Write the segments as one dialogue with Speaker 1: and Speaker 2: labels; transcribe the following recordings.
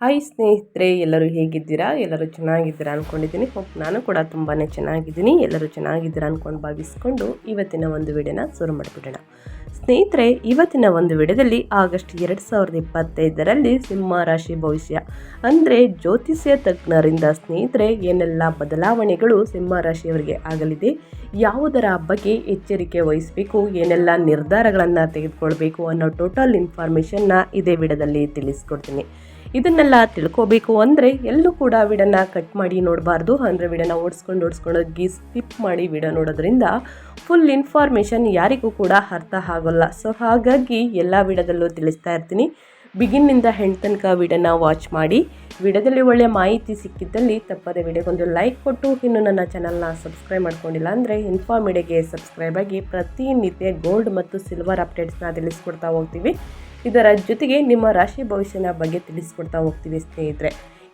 Speaker 1: Hi ಸ್ನೇಹಿತರೆ, ಎಲ್ಲರೂ ಹೇಗಿದ್ದೀರಾ? ಎಲ್ಲರೂ ಚೆನ್ನಾಗಿದ್ದೀರಾ ಅಂದ್ಕೊಂಡಿದ್ದೀನಿ ಹೋಪ್ ನಾನು ಕೂಡ ತುಂಬಾ ಚೆನ್ನಾಗಿದ್ದೀನಿ. ಎಲ್ಲರೂ ಚೆನ್ನಾಗಿದ್ದೀರಾ ಅಂದ್ಕೊಂಡು ಭಾವಿಸ್ಕೊಂಡು ಇವತ್ತಿನ ಒಂದು ವಿಡಿಯೋನ ಶುರು ಮಾಡಿಬಿಡೋಣ. ಸ್ನೇಹಿತರೆ, ಇವತ್ತಿನ ಒಂದು ವಿಡಿಯೋದಲ್ಲಿ ಆಗಸ್ಟ್ ಎರಡು ಸಾವಿರದ ಇಪ್ಪತ್ತೈದರಲ್ಲಿ ಸಿಂಹ ರಾಶಿ ಭವಿಷ್ಯ. ಅಂದರೆ ಜ್ಯೋತಿಷ್ಯ ತಜ್ಞರಿಂದ ಸ್ನೇಹಿತರೆ, ಏನೆಲ್ಲ ಬದಲಾವಣೆಗಳು ಸಿಂಹ ರಾಶಿಯವರಿಗೆ ಆಗಲಿದೆ? ಯಾವುದರ ಬಗ್ಗೆ ಎಚ್ಚರಿಕೆ ವಹಿಸಬೇಕು? ಏನೆಲ್ಲ ನಿರ್ಧಾರಗಳನ್ನು ತೆಗೆದುಕೊಳ್ಬೇಕು ಅನ್ನೋ ಟೋಟಲ್ ಇನ್ಫಾರ್ಮೇಷನ್ನ ಇದೇ ವಿಡಿಯೋದಲ್ಲಿ ತಿಳಿಸ್ಕೊಡ್ತೀನಿ. ಇದನ್ನೆಲ್ಲ ತಿಳ್ಕೋಬೇಕು ಅಂದರೆ ಎಲ್ಲೂ ಕೂಡ ವಿಡನ್ನ ಕಟ್ ಮಾಡಿ ನೋಡಬಾರ್ದು. ಅಂದರೆ ವಿಡನ್ನ ಓಡಿಸ್ಕೊಂಡು ಓಡಿಸ್ಕೊಂಡು ಹೋಗಿ ಸ್ಕಿಪ್ ಮಾಡಿ ವಿಡ ನೋಡೋದ್ರಿಂದ ಫುಲ್ ಇನ್ಫಾರ್ಮೇಷನ್ ಯಾರಿಗೂ ಕೂಡ ಅರ್ಥ ಆಗೋಲ್ಲ. ಸೊ ಹಾಗಾಗಿ ಎಲ್ಲ ವಿಡದಲ್ಲೂ ತಿಳಿಸ್ತಾ ಇರ್ತೀನಿ. ಬಿಗಿನ್ನಿಂದ ಹೆಣ್ಣು ತನಕ ವಿಡನ್ನ ವಾಚ್ ಮಾಡಿ. ವಿಡದಲ್ಲಿ ಒಳ್ಳೆಯ ಮಾಹಿತಿ ಸಿಕ್ಕಿದ್ದಲ್ಲಿ ತಪ್ಪದೆ ವಿಡಿಯೋಗೊಂದು ಲೈಕ್ ಕೊಟ್ಟು. ಇನ್ನು ನನ್ನ ಚಾನಲ್ನ ಸಬ್ಸ್ಕ್ರೈಬ್ ಮಾಡ್ಕೊಂಡಿಲ್ಲ ಅಂದರೆ ಇನ್ಫಾರ್ಮಿಡಿಗೆ ಸಬ್ಸ್ಕ್ರೈಬ್ ಆಗಿ ಪ್ರತಿನಿತ್ಯ ಗೋಲ್ಡ್ ಮತ್ತು ಸಿಲ್ವರ್ ಅಪ್ಡೇಟ್ಸ್ನ ತಿಳಿಸ್ಕೊಡ್ತಾ ಹೋಗ್ತೀವಿ. ಇದರ ಜೊತೆಗೆ ನಿಮ್ಮ ರಾಶಿ ಭವಿಷ್ಯನ ಬಗ್ಗೆ ತಿಳಿಸ್ಕೊಡ್ತಾ ಹೋಗ್ತೀವಿ ಸ್ನೇಹಿತರೆ.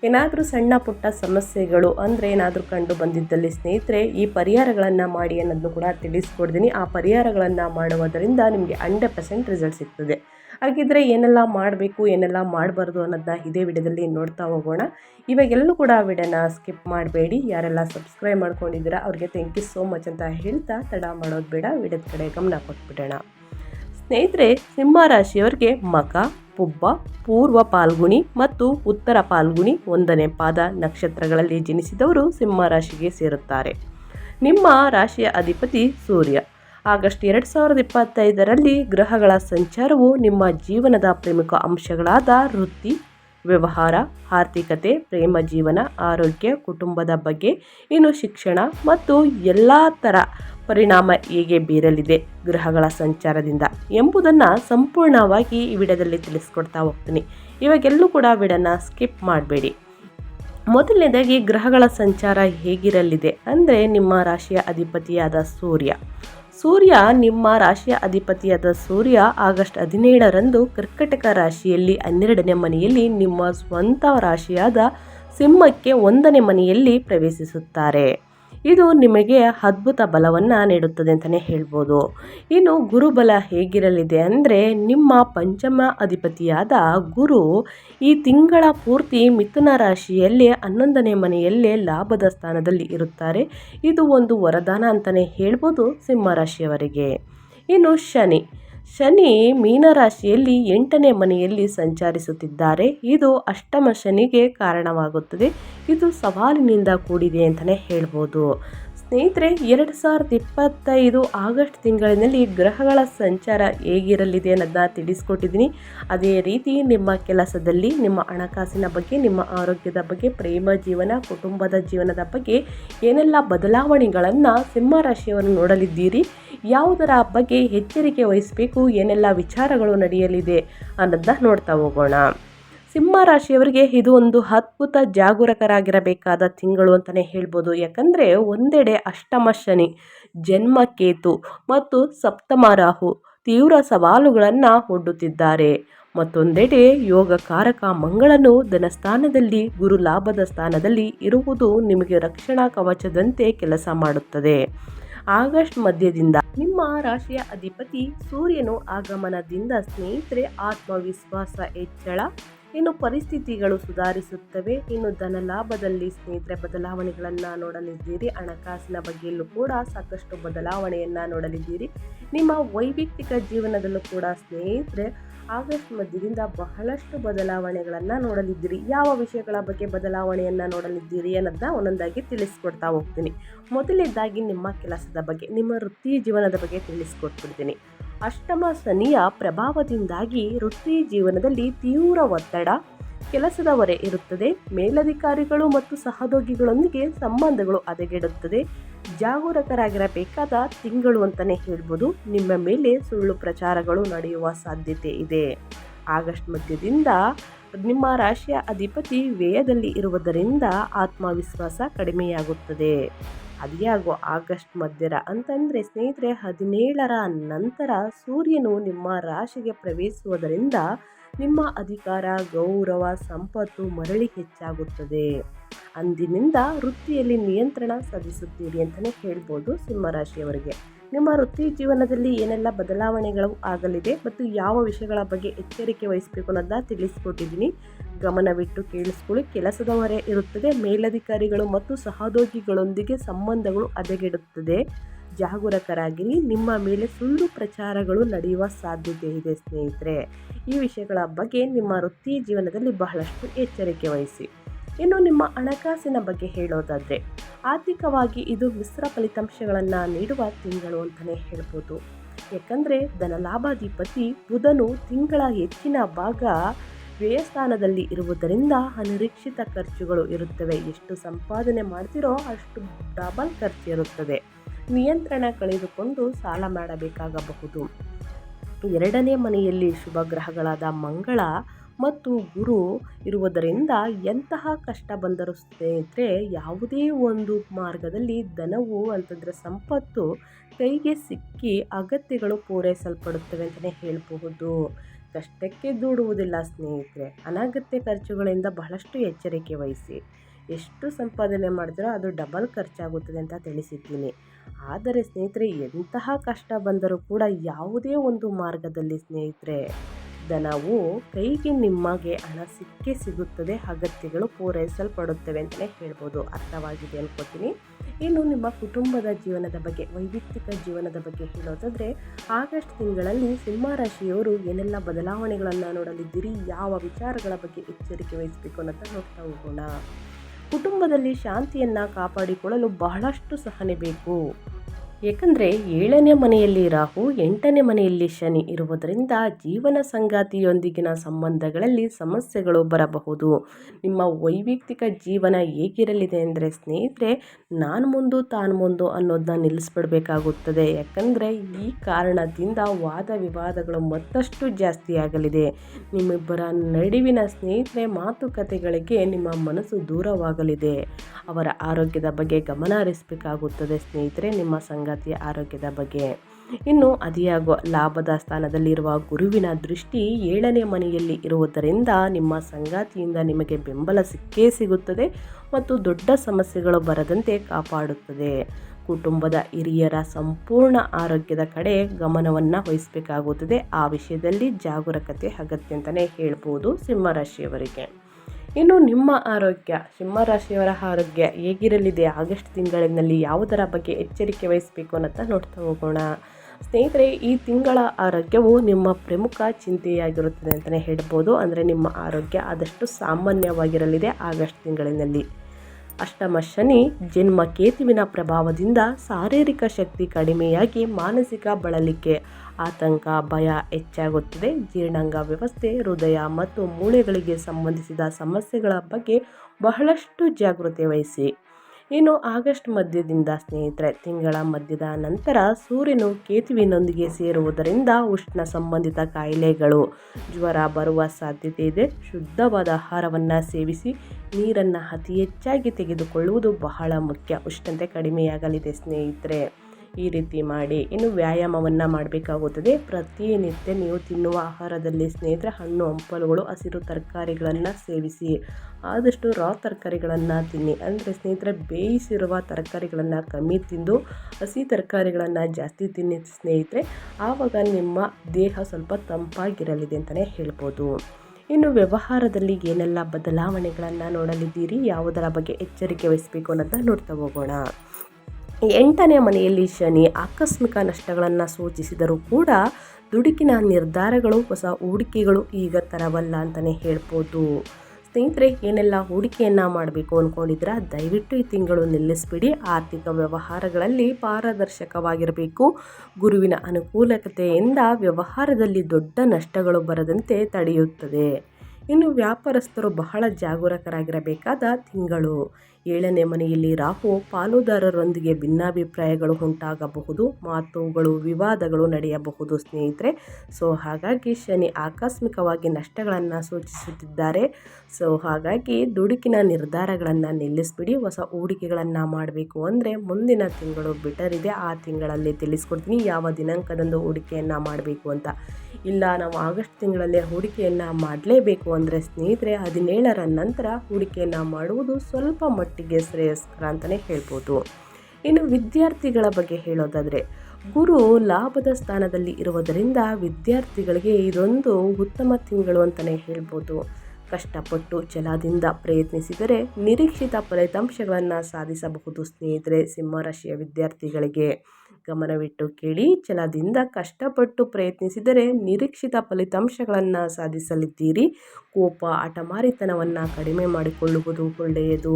Speaker 1: ಏನಾದರೂ ಸಣ್ಣ ಪುಟ್ಟ ಸಮಸ್ಯೆಗಳು ಅಂದರೆ ಏನಾದರೂ ಕಂಡು ಬಂದಿದ್ದಲ್ಲಿ ಸ್ನೇಹಿತರೆ, ಈ ಪರಿಹಾರಗಳನ್ನು ಮಾಡಿ ಅನ್ನೋದನ್ನು ಕೂಡ ತಿಳಿಸ್ಕೊಡ್ತೀನಿ. ಆ ಪರಿಹಾರಗಳನ್ನು ಮಾಡುವುದರಿಂದ ನಿಮಗೆ ಹಂಡ್ರೆಡ್ ಪರ್ಸೆಂಟ್ ರಿಸಲ್ಟ್ ಸಿಗ್ತದೆ. ಹಾಗಿದ್ರೆ ಏನೆಲ್ಲ ಮಾಡಬೇಕು, ಏನೆಲ್ಲ ಮಾಡಬಾರ್ದು ಅನ್ನೋದನ್ನ ಇದೇ ವಿಡಿಯೋದಲ್ಲಿ ನೋಡ್ತಾ ಹೋಗೋಣ. ಇವಾಗೆಲ್ಲೂ ಕೂಡ ವಿಡಿಯೋನ ಸ್ಕಿಪ್ ಮಾಡಬೇಡಿ. ಯಾರೆಲ್ಲ ಸಬ್ಸ್ಕ್ರೈಬ್ ಮಾಡ್ಕೊಂಡಿದ್ದೀರಾ ಅವ್ರಿಗೆ ಥ್ಯಾಂಕ್ ಯು ಸೋ ಮಚ್ ಅಂತ ಹೇಳ್ತಾ ತಡ ಮಾಡೋದು ಬೇಡ. ವಿಡಿಯೋದ ಕಡೆ ಗಮನ ಕೊಟ್ಬಿಡೋಣ. ಸ್ನೇಹಿತರೆ ಸಿಂಹ ರಾಶಿಯವರಿಗೆ ಮಕ, ಪುಬ್ಬ, ಪೂರ್ವ ಪಾಲ್ಗುಣಿ ಮತ್ತು ಉತ್ತರ ಪಾಲ್ಗುಣಿ ಒಂದನೇ ಪಾದ ನಕ್ಷತ್ರಗಳಲ್ಲಿ ಜನಿಸಿದವರು ಸಿಂಹ ರಾಶಿಗೆ ಸೇರುತ್ತಾರೆ. ನಿಮ್ಮ ರಾಶಿಯ ಅಧಿಪತಿ ಸೂರ್ಯ. ಆಗಸ್ಟ್ ಎರಡು ಸಾವಿರದ ಇಪ್ಪತ್ತೈದರಲ್ಲಿ ಗ್ರಹಗಳ ಸಂಚಾರವು ನಿಮ್ಮ ಜೀವನದ ಪ್ರಮುಖ ಅಂಶಗಳಾದ ವೃತ್ತಿ, ವ್ಯವಹಾರ, ಆರ್ಥಿಕತೆ, ಪ್ರೇಮ ಜೀವನ, ಆರೋಗ್ಯ, ಕುಟುಂಬದ ಬಗ್ಗೆ, ಇನ್ನು ಶಿಕ್ಷಣ ಮತ್ತು ಎಲ್ಲ ಥರ ಪರಿಣಾಮ ಹೇಗೆ ಬೀರಲಿದೆ ಗ್ರಹಗಳ ಸಂಚಾರದಿಂದ ಎಂಬುದನ್ನು ಸಂಪೂರ್ಣವಾಗಿ ಈ ವಿಡಿಯೋದಲ್ಲಿ ತಿಳಿಸ್ಕೊಡ್ತಾ ಹೋಗ್ತೀನಿ. ಇವಾಗೆಲ್ಲೂ ಕೂಡ ವಿಡನ್ನು ಸ್ಕಿಪ್ ಮಾಡಬೇಡಿ. ಮೊದಲನೇದಾಗಿ ಗ್ರಹಗಳ ಸಂಚಾರ ಹೇಗಿರಲಿದೆ ಅಂದರೆ ನಿಮ್ಮ ರಾಶಿಯ ಅಧಿಪತಿಯಾದ ಸೂರ್ಯ. ಸೂರ್ಯ ನಿಮ್ಮ ರಾಶಿಯ ಅಧಿಪತಿಯಾದ ಸೂರ್ಯ ಆಗಸ್ಟ್ ಹದಿನೇಳರಂದು ಕರ್ಕಟಕ ರಾಶಿಯಲ್ಲಿ ಹನ್ನೆರಡನೇ ಮನೆಯಲ್ಲಿ ನಿಮ್ಮ ಸ್ವಂತ ರಾಶಿಯಾದ ಸಿಂಹಕ್ಕೆ ಒಂದನೇ ಮನೆಯಲ್ಲಿ ಪ್ರವೇಶಿಸುತ್ತಾರೆ. ಇದು ನಿಮಗೆ ಅದ್ಭುತ ಬಲವನ್ನು ನೀಡುತ್ತದೆ ಅಂತಲೇ ಹೇಳ್ಬೋದು. ಇನ್ನು ಗುರುಬಲ ಹೇಗಿರಲಿದೆ ಅಂದರೆ ನಿಮ್ಮ ಪಂಚಮ ಅಧಿಪತಿಯಾದ ಗುರು ಈ ತಿಂಗಳ ಪೂರ್ತಿ ಮಿಥುನ ರಾಶಿಯಲ್ಲಿ ಹನ್ನೊಂದನೇ ಮನೆಯಲ್ಲೇ ಲಾಭದ ಸ್ಥಾನದಲ್ಲಿ ಇರುತ್ತಾರೆ. ಇದು ಒಂದು ವರದಾನ ಅಂತಲೇ ಹೇಳ್ಬೋದು ಸಿಂಹ ರಾಶಿಯವರಿಗೆ. ಇನ್ನು ಶನಿ. ಶನಿ ಮೀನರಾಶಿಯಲ್ಲಿ ಎಂಟನೇ ಮನೆಯಲ್ಲಿ ಸಂಚರಿಸುತ್ತಿದ್ದಾರೆ. ಇದು ಅಷ್ಟಮ ಶನಿಗೆ ಕಾರಣವಾಗುತ್ತದೆ. ಇದು ಸವಾಲಿನಿಂದ ಕೂಡಿದೆ ಅಂತಲೇ ಹೇಳ್ಬೋದು. ಸ್ನೇಹಿತರೆ, ಎರಡು ಸಾವಿರದ ಇಪ್ಪತ್ತೈದು ಆಗಸ್ಟ್ ತಿಂಗಳಿನಲ್ಲಿ ಗ್ರಹಗಳ ಸಂಚಾರ ಹೇಗಿರಲಿದೆ ಅನ್ನೋದನ್ನ ತಿಳಿಸ್ಕೊಟ್ಟಿದ್ದೀನಿ. ಅದೇ ರೀತಿ ನಿಮ್ಮ ಕೆಲಸದಲ್ಲಿ, ನಿಮ್ಮ ಹಣಕಾಸಿನ ಬಗ್ಗೆ, ನಿಮ್ಮ ಆರೋಗ್ಯದ ಬಗ್ಗೆ, ಪ್ರೇಮ ಜೀವನ, ಕುಟುಂಬದ ಜೀವನದ ಬಗ್ಗೆ ಏನೆಲ್ಲ ಬದಲಾವಣೆಗಳನ್ನು ಸಿಂಹರಾಶಿಯವರು ನೋಡಲಿದ್ದೀರಿ, ಯಾವುದರ ಬಗ್ಗೆ ಎಚ್ಚರಿಕೆ ವಹಿಸಬೇಕು, ಏನೆಲ್ಲ ವಿಚಾರಗಳು ನಡೆಯಲಿದೆ ಅನ್ನೋದನ್ನ ನೋಡ್ತಾ ಹೋಗೋಣ. ಸಿಂಹ ರಾಶಿಯವರಿಗೆ ಇದು ಒಂದು ಅದ್ಭುತ ಜಾಗರೂಕರಾಗಿರಬೇಕಾದ ತಿಂಗಳು ಅಂತಲೇ ಹೇಳ್ಬೋದು. ಯಾಕಂದರೆ ಒಂದೆಡೆ ಅಷ್ಟಮ ಶನಿ, ಜನ್ಮ ಕೇತು ಮತ್ತು ಸಪ್ತಮ ರಾಹು ತೀವ್ರ ಸವಾಲುಗಳನ್ನು ಒಡ್ಡುತ್ತಿದ್ದಾರೆ. ಮತ್ತೊಂದೆಡೆ ಯೋಗ ಕಾರಕ ಮಂಗಳನು ಧನಸ್ಥಾನದಲ್ಲಿ, ಗುರು ಲಾಭದ ಸ್ಥಾನದಲ್ಲಿ ಇರುವುದು ನಿಮಗೆ ರಕ್ಷಣಾ ಕವಚದಂತೆ ಕೆಲಸ ಮಾಡುತ್ತದೆ. ಆಗಸ್ಟ್ ಮಧ್ಯದಿಂದ ನಿಮ್ಮ ರಾಶಿಯ ಅಧಿಪತಿ ಸೂರ್ಯನು ಆಗಮನದಿಂದ ಸ್ನೇಹಿತರೆ ಆತ್ಮವಿಶ್ವಾಸ ಹೆಚ್ಚಳ ಇನ್ನು ಪರಿಸ್ಥಿತಿಗಳು ಸುಧಾರಿಸುತ್ತವೆ. ಇನ್ನು ಧನ ಲಾಭದಲ್ಲಿ ಸ್ನೇಹಿತರೆ ಬದಲಾವಣೆಗಳನ್ನು ನೋಡಲಿದ್ದೀರಿ. ಹಣಕಾಸಿನ ಬಗ್ಗೆಯಲ್ಲೂ ಕೂಡ ಸಾಕಷ್ಟು ಬದಲಾವಣೆಯನ್ನು ನೋಡಲಿದ್ದೀರಿ. ನಿಮ್ಮ ವೈಯಕ್ತಿಕ ಜೀವನದಲ್ಲೂ ಕೂಡ ಸ್ನೇಹಿತರೆ ಆಗಸ್ಟ್ ಮಧ್ಯದಿಂದ ಬಹಳಷ್ಟು ಬದಲಾವಣೆಗಳನ್ನು ನೋಡಲಿದ್ದೀರಿ. ಯಾವ ವಿಷಯಗಳ ಬಗ್ಗೆ ಬದಲಾವಣೆಯನ್ನು ನೋಡಲಿದ್ದೀರಿ ಅನ್ನೋದನ್ನ ಒಂದೊಂದಾಗಿ ತಿಳಿಸ್ಕೊಡ್ತಾ ಹೋಗ್ತೀನಿ. ಮೊದಲನೇದಾಗಿ ನಿಮ್ಮ ಕೆಲಸದ ಬಗ್ಗೆ, ನಿಮ್ಮ ವೃತ್ತಿ ಜೀವನದ ಬಗ್ಗೆ ತಿಳಿಸ್ಕೊಟ್ಬಿಡ್ತೀನಿ. ಅಷ್ಟಮ ಸನಿಯ ಪ್ರಭಾವದಿಂದಾಗಿ ವೃತ್ತಿ ಜೀವನದಲ್ಲಿ ತೀವ್ರ ಒತ್ತಡ ಕೆಲಸದ ಹೊರೆ ಇರುತ್ತದೆ. ಮೇಲಧಿಕಾರಿಗಳು ಮತ್ತು ಸಹೋದ್ಯೋಗಿಗಳೊಂದಿಗೆ ಸಂಬಂಧಗಳು ಹದಗೆಡುತ್ತದೆ. ಜಾಗರೂಕರಾಗಿರಬೇಕಾದ ತಿಂಗಳು ಅಂತಲೇ ಹೇಳ್ಬೋದು. ನಿಮ್ಮ ಮೇಲೆ ಸುಳ್ಳು ಪ್ರಚಾರಗಳು ನಡೆಯುವ ಸಾಧ್ಯತೆ ಇದೆ. ಆಗಸ್ಟ್ ಮಧ್ಯದಿಂದ ನಿಮ್ಮ ರಾಶಿಯ ಅಧಿಪತಿ ವ್ಯಯದಲ್ಲಿ ಇರುವುದರಿಂದ ಆತ್ಮವಿಶ್ವಾಸ ಕಡಿಮೆಯಾಗುತ್ತದೆ. ಆಗೋ ಆಗಸ್ಟ್ ಮಧ್ಯರ ಅಂತಂದರೆ ಸ್ನೇಹಿತರೆ, ಹದಿನೇಳರ ನಂತರ ಸೂರ್ಯನು ನಿಮ್ಮ ರಾಶಿಗೆ ಪ್ರವೇಶಿಸುವುದರಿಂದ ನಿಮ್ಮ ಅಧಿಕಾರ, ಗೌರವ, ಸಂಪತ್ತು ಮರಳಿ ಹೆಚ್ಚಾಗುತ್ತದೆ. ಅಂದಿನಿಂದ ವೃತ್ತಿಯಲ್ಲಿ ನಿಯಂತ್ರಣ ಸಾಧಿಸುತ್ತೀರಿ ಅಂತಲೇ ಹೇಳ್ಬೋದು ಸಿಂಹರಾಶಿಯವರಿಗೆ ನಿಮ್ಮ ವೃತ್ತಿ ಜೀವನದಲ್ಲಿ ಏನೆಲ್ಲ ಬದಲಾವಣೆಗಳು ಆಗಲಿದೆ ಮತ್ತು ಯಾವ ವಿಷಯಗಳ ಬಗ್ಗೆ ಎಚ್ಚರಿಕೆ ವಹಿಸಬೇಕು ಅನ್ನೋದನ್ನ ತಿಳಿಸ್ಕೊಟ್ಟಿದ್ದೀನಿ. ಗಮನವಿಟ್ಟು ಕೇಳಿಸ್ಕೊಳ್ಳಿ. ಕೆಲಸದ ಹೊರೆ ಇರುತ್ತದೆ, ಮೇಲಧಿಕಾರಿಗಳು ಮತ್ತು ಸಹೋದ್ಯೋಗಿಗಳೊಂದಿಗೆ ಸಂಬಂಧಗಳು ಹದಗೆಡುತ್ತದೆ. ಜಾಗರೂಕರಾಗಿರಿ, ನಿಮ್ಮ ಮೇಲೆ ಸುಳ್ಳು ಪ್ರಚಾರಗಳು ನಡೆಯುವ ಸಾಧ್ಯತೆ ಇದೆ ಸ್ನೇಹಿತರೆ. ಈ ವಿಷಯಗಳ ಬಗ್ಗೆ ನಿಮ್ಮ ವೃತ್ತಿ ಜೀವನದಲ್ಲಿ ಬಹಳಷ್ಟು ಎಚ್ಚರಿಕೆ ವಹಿಸಿ. ಇನ್ನು ನಿಮ್ಮ ಹಣಕಾಸಿನ ಬಗ್ಗೆ ಹೇಳೋದಾದರೆ, ಆರ್ಥಿಕವಾಗಿ ಇದು ಮಿಶ್ರ ಫಲಿತಾಂಶಗಳನ್ನು ನೀಡುವ ತಿಂಗಳು ಅಂತಲೇ ಹೇಳ್ಬೋದು. ಯಾಕಂದರೆ ಧನಲಾಭಾಧಿಪತಿ ಬುಧನು ತಿಂಗಳ ಹೆಚ್ಚಿನ ಭಾಗ ವ್ಯಯಸ್ಥಾನದಲ್ಲಿ ಇರುವುದರಿಂದ ಅನಿರೀಕ್ಷಿತ ಖರ್ಚುಗಳು ಇರುತ್ತವೆ. ಎಷ್ಟು ಸಂಪಾದನೆ ಮಾಡ್ತಿರೋ ಅಷ್ಟು ಡಬಲ್ ಖರ್ಚು ಇರುತ್ತದೆ. ನಿಯಂತ್ರಣ ಕಳೆದುಕೊಂಡು ಸಾಲ ಮಾಡಬೇಕಾಗಬಹುದು. ಎರಡನೇ ಮನೆಯಲ್ಲಿ ಶುಭ ಗ್ರಹಗಳಾದ ಮಂಗಳ ಮತ್ತು ಗುರು ಇರುವುದರಿಂದ ಎಂತಹ ಕಷ್ಟ ಬಂದರೂ ಸ್ನೇಹಿತರೆ, ಯಾವುದೇ ಒಂದು ಮಾರ್ಗದಲ್ಲಿ ಧನವು ಅಂತಂದರೆ ಸಂಪತ್ತು ಕೈಗೆ ಸಿಕ್ಕಿ ಅಗತ್ಯಗಳು ಪೂರೈಸಲ್ಪಡುತ್ತವೆ ಅಂತಲೇ ಹೇಳಬಹುದು. ಕಷ್ಟಕ್ಕೆ ದೂಡುವುದಿಲ್ಲ ಸ್ನೇಹಿತರೆ. ಅನಗತ್ಯ ಖರ್ಚುಗಳಿಂದ ಬಹಳಷ್ಟು ಎಚ್ಚರಿಕೆ ವಹಿಸಿ. ಎಷ್ಟು ಸಂಪಾದನೆ ಮಾಡಿದ್ರೂ ಅದು ಡಬಲ್ ಖರ್ಚಾಗುತ್ತದೆ ಅಂತ ತಿಳಿಸಿದ್ದೀನಿ. ಆದರೆ ಸ್ನೇಹಿತರೆ, ಎಂತಹ ಕಷ್ಟ ಬಂದರೂ ಕೂಡ ಯಾವುದೇ ಒಂದು ಮಾರ್ಗದಲ್ಲಿ ಸ್ನೇಹಿತರೆ ಧನವು ಕೈಗೆ ನಿಮಗೆ ಹಣ ಸಿಕ್ಕೇ ಸಿಗುತ್ತದೆ, ಅಗತ್ಯಗಳು ಪೂರೈಸಲ್ಪಡುತ್ತವೆ ಅಂತಲೇ ಹೇಳ್ಬೋದು, ಅರ್ಥವಾಗಿದೆ ಅನ್ಕೋತೀನಿ. ಇನ್ನು ನಿಮ್ಮ ಕುಟುಂಬದ ಜೀವನದ ಬಗ್ಗೆ, ವೈಯಕ್ತಿಕ ಜೀವನದ ಬಗ್ಗೆ ಹೇಳೋದಾದರೆ, ಆಗಸ್ಟ್ ತಿಂಗಳಲ್ಲಿ ಸಿಂಹ ರಾಶಿಯವರು ಏನೆಲ್ಲ ಬದಲಾವಣೆಗಳನ್ನು ನೋಡಲಿದ್ದೀರಿ, ಯಾವ ವಿಚಾರಗಳ ಬಗ್ಗೆ ಎಚ್ಚರಿಕೆ ವಹಿಸಬೇಕು ಅನ್ನೋದನ್ನ ನೋಡ್ತಾ ಹೋಗೋಣ. ಕುಟುಂಬದಲ್ಲಿ ಶಾಂತಿಯನ್ನು ಕಾಪಾಡಿಕೊಳ್ಳಲು ಬಹಳಷ್ಟು ಸಹನೆ ಬೇಕು. ಏಕೆಂದರೆ ಏಳನೇ ಮನೆಯಲ್ಲಿ ರಾಹು, ಎಂಟನೇ ಮನೆಯಲ್ಲಿ ಶನಿ ಇರುವುದರಿಂದ ಜೀವನ ಸಂಗಾತಿಯೊಂದಿಗಿನ ಸಂಬಂಧಗಳಲ್ಲಿ ಸಮಸ್ಯೆಗಳು ಬರಬಹುದು. ನಿಮ್ಮ ವೈಯಕ್ತಿಕ ಜೀವನ ಹೇಗಿರಲಿದೆ ಅಂದರೆ ಸ್ನೇಹಿತರೆ, ನಾನು ಮುಂದು ತಾನು ಮುಂದು ಅನ್ನೋದನ್ನ ನಿಲ್ಲಿಸ್ಬಿಡ್ಬೇಕಾಗುತ್ತದೆ. ಯಾಕಂದರೆ ಈ ಕಾರಣದಿಂದ ವಾದ ವಿವಾದಗಳು ಮತ್ತಷ್ಟು ಜಾಸ್ತಿಯಾಗಲಿದೆ ನಿಮ್ಮಿಬ್ಬರ ನಡುವಿನ ಸ್ನೇಹಿತರೆ, ಮಾತುಕತೆಗಳಿಗೆ ನಿಮ್ಮ ಮನಸ್ಸು ದೂರವಾಗಲಿದೆ. ಅವರ ಆರೋಗ್ಯದ ಬಗ್ಗೆ ಗಮನ ಹರಿಸಬೇಕಾಗುತ್ತದೆ ಸ್ನೇಹಿತರೆ, ನಿಮ್ಮ ಆರೋಗ್ಯದ ಬಗ್ಗೆ. ಇನ್ನು ಅದಿಯಾಗುವ ಲಾಭದ ಸ್ಥಾನದಲ್ಲಿರುವ ಗುರುವಿನ ದೃಷ್ಟಿ ಏಳನೇ ಮನೆಯಲ್ಲಿ ಇರುವುದರಿಂದ ನಿಮ್ಮ ಸಂಗಾತಿಯಿಂದ ನಿಮಗೆ ಬೆಂಬಲ ಸಿಕ್ಕೇ ಸಿಗುತ್ತದೆ ಮತ್ತು ದೊಡ್ಡ ಸಮಸ್ಯೆಗಳು ಬರದಂತೆ ಕಾಪಾಡುತ್ತದೆ. ಕುಟುಂಬದ ಹಿರಿಯರ ಸಂಪೂರ್ಣ ಆರೋಗ್ಯದ ಕಡೆ ಗಮನವನ್ನು ವಹಿಸಬೇಕಾಗುತ್ತದೆ. ಆ ವಿಷಯದಲ್ಲಿ ಜಾಗರೂಕತೆ ಅಗತ್ಯ ಅಂತಲೇ ಹೇಳ್ಬೋದು ಸಿಂಹರಾಶಿಯವರಿಗೆ. ಇನ್ನು ನಿಮ್ಮ ಆರೋಗ್ಯ ಸಿಂಹರಾಶಿಯವರ ಆರೋಗ್ಯ ಹೇಗಿರಲಿದೆ? ಆಗಸ್ಟ್ ತಿಂಗಳಿನಲ್ಲಿ ಯಾವುದರ ಬಗ್ಗೆ ಎಚ್ಚರಿಕೆ ವಹಿಸಬೇಕು ಅನ್ನೋದನ್ನ ನೋಡ್ತಾ ಹೋಗೋಣ. ಸ್ನೇಹಿತರೆ, ಈ ತಿಂಗಳ ಆರೋಗ್ಯವು ನಿಮ್ಮ ಪ್ರಮುಖ ಚಿಂತೆಯಾಗಿರುತ್ತದೆ ಅಂತಲೇ ಹೇಳ್ಬೋದು. ಅಂದರೆ ನಿಮ್ಮ ಆರೋಗ್ಯ ಆದಷ್ಟು ಸಾಮಾನ್ಯವಾಗಿರಲಿದೆ ಆಗಸ್ಟ್ ತಿಂಗಳಿನಲ್ಲಿ. ಅಷ್ಟಮ ಶನಿ ಜನ್ಮ ಕೇತುವಿನ ಪ್ರಭಾವದಿಂದ ಶಾರೀರಿಕ ಶಕ್ತಿ ಕಡಿಮೆಯಾಗಿ ಮಾನಸಿಕ ಬಳಲಿಕೆ ಆತಂಕ, ಭಯ ಹೆಚ್ಚಾಗುತ್ತದೆ. ಜೀರ್ಣಾಂಗ ವ್ಯವಸ್ಥೆ, ಹೃದಯ ಮತ್ತು ಮೂಳೆಗಳಿಗೆ ಸಂಬಂಧಿಸಿದ ಸಮಸ್ಯೆಗಳ ಬಗ್ಗೆ ಬಹಳಷ್ಟು ಜಾಗೃತಿ ವಹಿಸಿ. ಇನ್ನು ಆಗಸ್ಟ್ ಮಧ್ಯದಿಂದ ಸ್ನೇಹಿತರೆ, ತಿಂಗಳ ಮಧ್ಯದ ನಂತರ ಸೂರ್ಯನು ಕೇತುವಿನೊಂದಿಗೆ ಸೇರುವುದರಿಂದ ಉಷ್ಣ ಸಂಬಂಧಿತ ಕಾಯಿಲೆಗಳು ಜ್ವರ ಬರುವ ಸಾಧ್ಯತೆ ಇದೆ. ಶುದ್ಧವಾದ ಆಹಾರವನ್ನು ಸೇವಿಸಿ ನೀರನ್ನು ಅತಿ ಹೆಚ್ಚಾಗಿ ತೆಗೆದುಕೊಳ್ಳುವುದು ಬಹಳ ಮುಖ್ಯ. ಉಷ್ಣತೆ ಕಡಿಮೆಯಾಗಲಿದೆ ಸ್ನೇಹಿತರೆ. ಈ ರೀತಿ ಮಾಡಿ ಇನ್ನು ವ್ಯಾಯಾಮವನ್ನು ಮಾಡಬೇಕಾಗುತ್ತದೆ. ಪ್ರತಿನಿತ್ಯ ನೀವು ತಿನ್ನುವ ಆಹಾರದಲ್ಲಿ ಸ್ನೇಹಿತರೆ, ಹಣ್ಣು, ಹಂಪಲುಗಳು, ಹಸಿರು ತರಕಾರಿಗಳನ್ನು ಸೇವಿಸಿ. ಆದಷ್ಟು ರಾ ತರಕಾರಿಗಳನ್ನು ತಿನ್ನಿ. ಅಂದರೆ ಸ್ನೇಹಿತರೆ, ಬೇಯಿಸಿರುವ ತರಕಾರಿಗಳನ್ನು ಕಮ್ಮಿ ತಿಂದು, ಹಸಿ ತರಕಾರಿಗಳನ್ನು ಜಾಸ್ತಿ ತಿನ್ನಿ ಸ್ನೇಹಿತರೆ. ಆವಾಗ ನಿಮ್ಮ ದೇಹ ಸ್ವಲ್ಪ ತಂಪಾಗಿರಲಿದೆ ಅಂತಲೇ ಹೇಳ್ಬೋದು. ಇನ್ನು ವ್ಯವಹಾರದಲ್ಲಿ ಏನೆಲ್ಲ ಬದಲಾವಣೆಗಳನ್ನು ನೋಡಲಿದ್ದೀರಿ? ಯಾವುದರ ಬಗ್ಗೆ ಎಚ್ಚರಿಕೆ ವಹಿಸಬೇಕು ಅನ್ನೋದನ್ನ ನೋಡ್ತಾ ಹೋಗೋಣ. ಎಂಟನೇ ಮನೆಯಲ್ಲಿ ಶನಿ ಆಕಸ್ಮಿಕ ನಷ್ಟಗಳನ್ನು ಸೂಚಿಸಿದರೂ ಕೂಡ ದುಡುಕಿನ ನಿರ್ಧಾರಗಳು, ಹೊಸ ಹೂಡಿಕೆಗಳು ಈಗ ತರವಲ್ಲ ಅಂತಲೇ ಹೇಳ್ಬೋದು. ಸ್ನೇಹಿತರೆ, ಏನೆಲ್ಲ ಹೂಡಿಕೆಯನ್ನು ಮಾಡಬೇಕು ಅಂದ್ಕೊಂಡಿದ್ರೆ ದಯವಿಟ್ಟು ಈ ತಿಂಗಳು ನಿಲ್ಲಿಸ್ಬಿಡಿ. ಆರ್ಥಿಕ ವ್ಯವಹಾರಗಳಲ್ಲಿ ಪಾರದರ್ಶಕವಾಗಿರಬೇಕು. ಗುರುವಿನ ಅನುಕೂಲಕತೆಯಿಂದ ವ್ಯವಹಾರದಲ್ಲಿ ದೊಡ್ಡ ನಷ್ಟಗಳು ಬರದಂತೆ ತಡೆಯುತ್ತದೆ. ಇನ್ನು ವ್ಯಾಪಾರಸ್ಥರು ಬಹಳ ಜಾಗರೂಕರಾಗಿರಬೇಕಾದ ತಿಂಗಳು. ಏಳನೇ ಮನೆಯಲ್ಲಿ ರಾಹು ಪಾಲುದಾರರೊಂದಿಗೆ ಭಿನ್ನಾಭಿಪ್ರಾಯಗಳು ಉಂಟಾಗಬಹುದು, ಮಾತುಗಳು, ವಿವಾದಗಳು ನಡೆಯಬಹುದು ಸ್ನೇಹಿತರೆ. ಸೊ, ಹಾಗಾಗಿ ಶನಿ ಆಕಸ್ಮಿಕವಾಗಿ ನಷ್ಟಗಳನ್ನು ಸೂಚಿಸುತ್ತಿದ್ದಾರೆ. ಸೊ, ಹಾಗಾಗಿ ದುಡುಕಿನ ನಿರ್ಧಾರಗಳನ್ನು ನಿಲ್ಲಿಸ್ಬಿಡಿ, ಹೊಸ ಹೂಡಿಕೆಗಳನ್ನು ಮಾಡಬೇಕು ಅಂದರೆ ಮುಂದಿನ ತಿಂಗಳು ಬಿಟರಿದೆ ಆ ತಿಂಗಳಲ್ಲಿ ತಿಳಿಸ್ಕೊಡ್ತೀನಿ, ಯಾವ ದಿನಾಂಕದಂದು ಹೂಡಿಕೆಯನ್ನು ಮಾಡಬೇಕು ಅಂತ. ಇಲ್ಲ, ನಾವು ಆಗಸ್ಟ್ ತಿಂಗಳಲ್ಲೇ ಹೂಡಿಕೆಯನ್ನು ಮಾಡಲೇಬೇಕು ಅಂದರೆ ಸ್ನೇಹಿತರೆ, ಹದಿನೇಳರ ನಂತರ ಹೂಡಿಕೆಯನ್ನು ಮಾಡುವುದು ಸ್ವಲ್ಪ ಮಟ್ಟಿಗೆ ಶ್ರೇಯಸ್ಕರ ಅಂತಲೇ ಹೇಳ್ಬೋದು. ಇನ್ನು ವಿದ್ಯಾರ್ಥಿಗಳ ಬಗ್ಗೆ ಹೇಳೋದಾದರೆ, ಗುರು ಲಾಭದ ಸ್ಥಾನದಲ್ಲಿ ಇರುವುದರಿಂದ ವಿದ್ಯಾರ್ಥಿಗಳಿಗೆ ಇದೊಂದು ಉತ್ತಮ ತಿಂಗಳು ಅಂತಲೇ ಹೇಳ್ಬೋದು. ಕಷ್ಟಪಟ್ಟು ಛಲದಿಂದ ಪ್ರಯತ್ನಿಸಿದರೆ ನಿರೀಕ್ಷಿತ ಫಲಿತಾಂಶಗಳನ್ನು ಸಾಧಿಸಬಹುದು ಸ್ನೇಹಿತರೆ ಸಿಂಹರಾಶಿಯ ವಿದ್ಯಾರ್ಥಿಗಳಿಗೆ. ಗಮನವಿಟ್ಟು ಕೇಳಿ, ಛಲದಿಂದ ಕಷ್ಟಪಟ್ಟು ಪ್ರಯತ್ನಿಸಿದರೆ ನಿರೀಕ್ಷಿತ ಫಲಿತಾಂಶಗಳನ್ನು ಸಾಧಿಸಲಿದ್ದೀರಿ. ಕೋಪ, ಹಠಮಾರಿತನವನ್ನು ಕಡಿಮೆ ಮಾಡಿಕೊಳ್ಳುವುದು ಒಳ್ಳೆಯದು.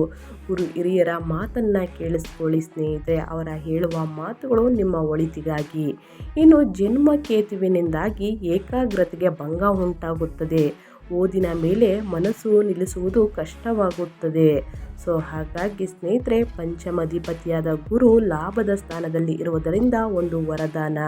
Speaker 1: ಗುರು ಹಿರಿಯರ ಮಾತನ್ನು ಕೇಳಿಸ್ಕೊಳ್ಳಿ ಸ್ನೇಹಿತರೆ, ಅವರ ಹೇಳುವ ಮಾತುಗಳು ನಿಮ್ಮ ಒಳಿತಿಗಾಗಿ. ಇನ್ನು ಜನ್ಮ ಕೇತುವಿನಿಂದಾಗಿ ಏಕಾಗ್ರತೆಗೆ ಭಂಗ ಉಂಟಾಗುತ್ತದೆ. ಓದಿನ ಮೇಲೆ ಮನಸ್ಸು ನಿಲ್ಲಿಸುವುದು ಕಷ್ಟವಾಗುತ್ತದೆ. ಸೊ, ಹಾಗಾಗಿ ಸ್ನೇಹಿತರೆ, ಪಂಚಮಧಿಪತಿಯಾದ ಗುರು ಲಾಭದ ಸ್ಥಾನದಲ್ಲಿ ಇರುವುದರಿಂದ ಒಂದು ವರದಾನ.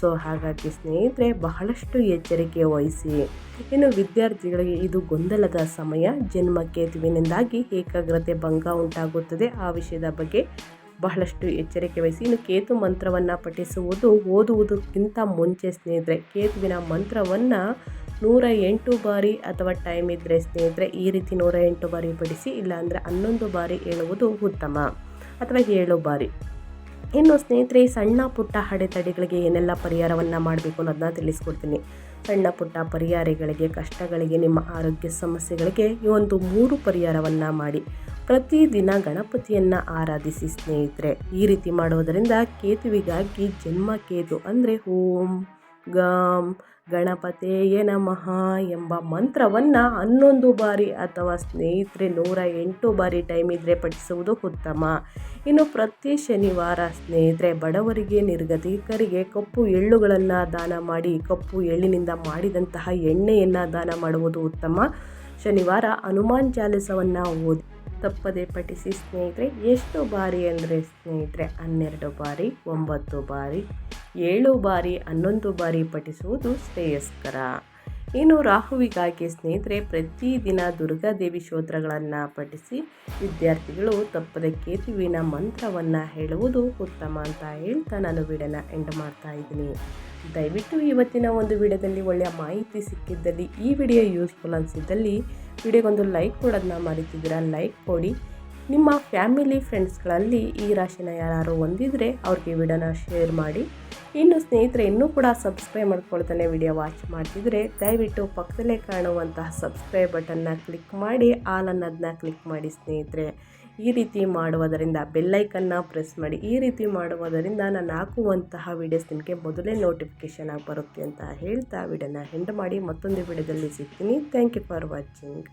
Speaker 1: ಸೊ, ಹಾಗಾಗಿ ಸ್ನೇಹಿತರೆ, ಬಹಳಷ್ಟು ಎಚ್ಚರಿಕೆ ವಹಿಸಿ. ಇನ್ನು ವಿದ್ಯಾರ್ಥಿಗಳಿಗೆ ಇದು ಗೊಂದಲದ ಸಮಯ. ಜನ್ಮ ಕೇತುವಿನಿಂದಾಗಿ ಏಕಾಗ್ರತೆ ಭಂಗ ಉಂಟಾಗುತ್ತದೆ. ಆ ವಿಷಯದ ಬಗ್ಗೆ ಬಹಳಷ್ಟು ಎಚ್ಚರಿಕೆ ವಹಿಸಿ. ಇನ್ನು ಕೇತು ಮಂತ್ರವನ್ನು ಪಠಿಸುವುದು, ಓದುವುದಕ್ಕಿಂತ ಮುಂಚೆ ಸ್ನೇಹಿತರೆ, ಕೇತುವಿನ ಮಂತ್ರವನ್ನು ನೂರ ಎಂಟು ಬಾರಿ ಅಥವಾ ಟೈಮ್ ಇದ್ದರೆ ಸ್ನೇಹಿತರೆ, ಈ ರೀತಿ ನೂರ ಎಂಟು ಬಾರಿ ಬಡಿಸಿ, ಇಲ್ಲಾಂದರೆ ಹನ್ನೊಂದು ಬಾರಿ ಹೇಳುವುದು ಉತ್ತಮ ಅಥವಾ ಏಳು ಬಾರಿ. ಇನ್ನು ಸ್ನೇಹಿತರೆ, ಈ ಸಣ್ಣ ಪುಟ್ಟ ಅಡೆತಡೆಗಳಿಗೆ ಏನೆಲ್ಲ ಪರಿಹಾರವನ್ನು ಮಾಡಬೇಕು ಅನ್ನೋದನ್ನ ತಿಳಿಸ್ಕೊಡ್ತೀನಿ. ಸಣ್ಣ ಪುಟ್ಟ ಪರಿಹಾರಗಳಿಗೆ, ಕಷ್ಟಗಳಿಗೆ, ನಿಮ್ಮ ಆರೋಗ್ಯ ಸಮಸ್ಯೆಗಳಿಗೆ ಈ ಒಂದು ಮೂರು ಪರಿಹಾರವನ್ನು ಮಾಡಿ. ಪ್ರತಿದಿನ ಗಣಪತಿಯನ್ನು ಆರಾಧಿಸಿ ಸ್ನೇಹಿತರೆ. ಈ ರೀತಿ ಮಾಡುವುದರಿಂದ ಕೇತುವಿಗಾಗಿ ಜನ್ಮ ಕೇತು ಅಂದರೆ ಓಂ ಗಂ ಗಣಪತಿಯೇ ನಮಃ ಎಂಬ ಮಂತ್ರವನ್ನು ಹನ್ನೊಂದು ಬಾರಿ ಅಥವಾ ಸ್ನೇಹಿತರೆ ನೂರ ಎಂಟು ಬಾರಿ ಟೈಮ್ ಇದ್ದರೆ ಪಠಿಸುವುದು ಉತ್ತಮ. ಇನ್ನು ಪ್ರತಿ ಶನಿವಾರ ಸ್ನೇಹಿತರೆ ಬಡವರಿಗೆ, ನಿರ್ಗತಿಕರಿಗೆ ಕಪ್ಪು ಎಳ್ಳುಗಳನ್ನು ದಾನ ಮಾಡಿ, ಕಪ್ಪು ಎಳ್ಳಿನಿಂದ ಮಾಡಿದಂತಹ ಎಣ್ಣೆಯನ್ನು ದಾನ ಮಾಡುವುದು ಉತ್ತಮ. ಶನಿವಾರ ಹನುಮಾನ್ ಚಾಲಿಸವನ್ನು ಓದಿ ತಪ್ಪದೆ ಪಠಿಸಿ ಸ್ನೇಹಿತರೆ, ಎಷ್ಟು ಬಾರಿ ಅಂದರೆ ಸ್ನೇಹಿತರೆ, ಹನ್ನೆರಡು ಬಾರಿ, ಒಂಬತ್ತು ಬಾರಿ, ಏಳು ಬಾರಿ, ಹನ್ನೊಂದು ಬಾರಿ ಪಠಿಸುವುದು ಶ್ರೇಯಸ್ಕರ. ಇನ್ನು ರಾಹುವಿಗಾಗಿ ಸ್ನೇಹಿತರೆ, ಪ್ರತಿದಿನ ದುರ್ಗಾದೇವಿ ಶೋತ್ರಗಳನ್ನು ಪಠಿಸಿ ವಿದ್ಯಾರ್ಥಿಗಳು ತಪ್ಪದೆ ಕೇತುವಿನ ಮಂತ್ರವನ್ನು ಹೇಳುವುದು ಉತ್ತಮ ಅಂತ ಹೇಳ್ತಾ ನಾನು ವಿಡನ ಎಂಡ್ ಮಾಡ್ತಾ ಇದ್ದೀನಿ. ದಯವಿಟ್ಟು ಇವತ್ತಿನ ಒಂದು ವಿಡಿಯೋದಲ್ಲಿ ಒಳ್ಳೆಯ ಮಾಹಿತಿ ಸಿಕ್ಕಿದ್ದಲ್ಲಿ ಈ ವಿಡಿಯೋ ಯೂಸ್ಫುಲ್ ಅನಿಸಿದ್ದಲ್ಲಿ ವಿಡಿಯೋಗೊಂದು ಲೈಕ್ ಕೊಡೋದನ್ನ ಮರಿತಿದ್ದೀರಾ? ಲೈಕ್ ಕೊಡಿ. ನಿಮ್ಮ ಫ್ಯಾಮಿಲಿ ಫ್ರೆಂಡ್ಸ್ಗಳಲ್ಲಿ ಈ ರಾಶಿನ ಯಾರು ಹೊಂದಿದ್ರೆ ಅವ್ರಿಗೆ ವಿಡಿಯೋನ ಶೇರ್ ಮಾಡಿ. ಇನ್ನು ಸ್ನೇಹಿತರೆ, ಇನ್ನೂ ಕೂಡ ಸಬ್ಸ್ಕ್ರೈಬ್ ಮಾಡ್ಕೊಳ್ತಾನೆ ವಿಡಿಯೋ ವಾಚ್ ಮಾಡ್ತಿದ್ರೆ ದಯವಿಟ್ಟು ಪಕ್ಕದಲ್ಲೇ ಕಾಣುವಂತಹ ಸಬ್ಸ್ಕ್ರೈಬ್ ಬಟನ್ನ ಕ್ಲಿಕ್ ಮಾಡಿ, ಆಲ್ ಅನ್ನೋದನ್ನ ಕ್ಲಿಕ್ ಮಾಡಿ ಸ್ನೇಹಿತರೆ. ಈ ರೀತಿ ಮಾಡುವುದರಿಂದ ಬೆಲ್ಲೈಕನ್ನ ಪ್ರೆಸ್ ಮಾಡಿ ಈ ರೀತಿ ಮಾಡುವುದರಿಂದ ನಾನು ಹಾಕುವಂತಹ ವೀಡಿಯೋಸ್ ನಿಮಗೆ ಮೊದಲೇ ನೋಟಿಫಿಕೇಷನ್ ಆಗಿ ಬರುತ್ತೆ ಅಂತ ಹೇಳ್ತಾ ವಿಡಿಯೋನ ಹೆಂಡ್ ಮಾಡಿ ಮತ್ತೊಂದು ವಿಡಿಯೋದಲ್ಲಿ ಸಿಗ್ತೀನಿ. Thank you for watching